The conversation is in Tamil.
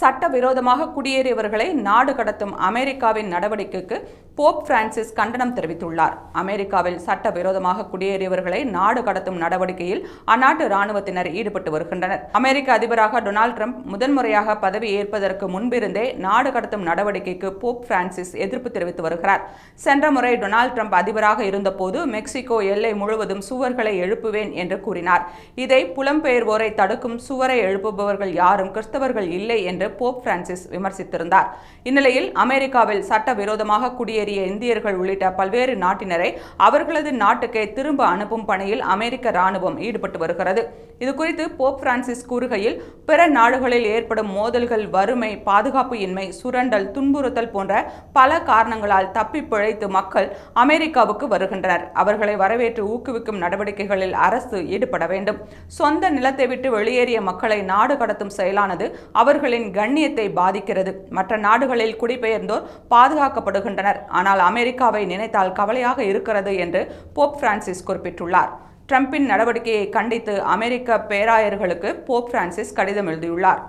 சட்டவிரோதமாக குடியேறியவர்களை நாடு கடத்தும் அமெரிக்காவின் நடவடிக்கைக்கு போப் பிரான்சிஸ் கண்டனம் தெரிவித்துள்ளார். அமெரிக்காவில் சட்டவிரோதமாக குடியேறியவர்களை நாடு கடத்தும் நடவடிக்கையில் அந்நாட்டு ராணுவத்தினர் ஈடுபட்டு வருகின்றனர். அமெரிக்க அதிபராக டொனால்ட் ட்ரம்ப் முதன்முறையாக பதவி ஏற்பதற்கு முன்பிருந்தே நாடு கடத்தும் நடவடிக்கைக்கு போப் பிரான்சிஸ் எதிர்ப்பு தெரிவித்து வருகிறார். சென்ற முறை டொனால்ட் ட்ரம்ப் அதிபராக இருந்தபோது மெக்சிகோ எல்லை முழுவதும் சுவர்களை எழுப்புவேன் என்று கூறினார். இதை புலம்பெயர்வோரை தடுக்கும் சுவரை எழுப்புபவர்கள் யாரும் கிறிஸ்தவர்கள் இல்லை என்று போப் பிரான்சிஸ் விமர்சித்திருந்தார். இந்நிலையில் அமெரிக்காவில் சட்டவிரோதமாக குடியேறிய இந்தியர்கள் உள்ளிட்ட பல்வேறு நாட்டினரை அவர்களது நாட்டுக்கே திரும்ப அனுப்பும் பணியில் அமெரிக்க ராணுவம் ஈடுபட்டு வருகிறது. இதுகுறித்து போப் பிரான்சிஸ் கூறுகையில் பிற நாடுகளில் ஏற்படும் மோதல்கள் வறுமை பாதுகாப்பு இன்மை சுரண்டல் துன்புறுத்தல் போன்ற பல காரணங்களால் தப்பி பிழைத்து மக்கள் அமெரிக்காவுக்கு வருகின்றனர். அவர்களை வரவேற்று ஊக்குவிக்கும் நடவடிக்கைகளில் அரசு ஈடுபட வேண்டும். சொந்த நிலத்தை விட்டு வெளியேறிய மக்களை நாடு கடத்தும் செயலானது அவர்களின் கண்ணியத்தை பாதிக்கிறது. மற்ற நாடுகளில் குடிபெயர்ந்தோர் பாதுகாக்கப்படுகின்றனர். ஆனால் அமெரிக்காவை நினைத்தால் கவலையாக இருக்கிறது என்று போப் பிரான்சிஸ் குறிப்பிட்டுள்ளார். ட்ரம்பின் நடவடிக்கையை கண்டித்து அமெரிக்க பேராயர்களுக்கு போப் பிரான்சிஸ் கடிதம் எழுதியுள்ளார்.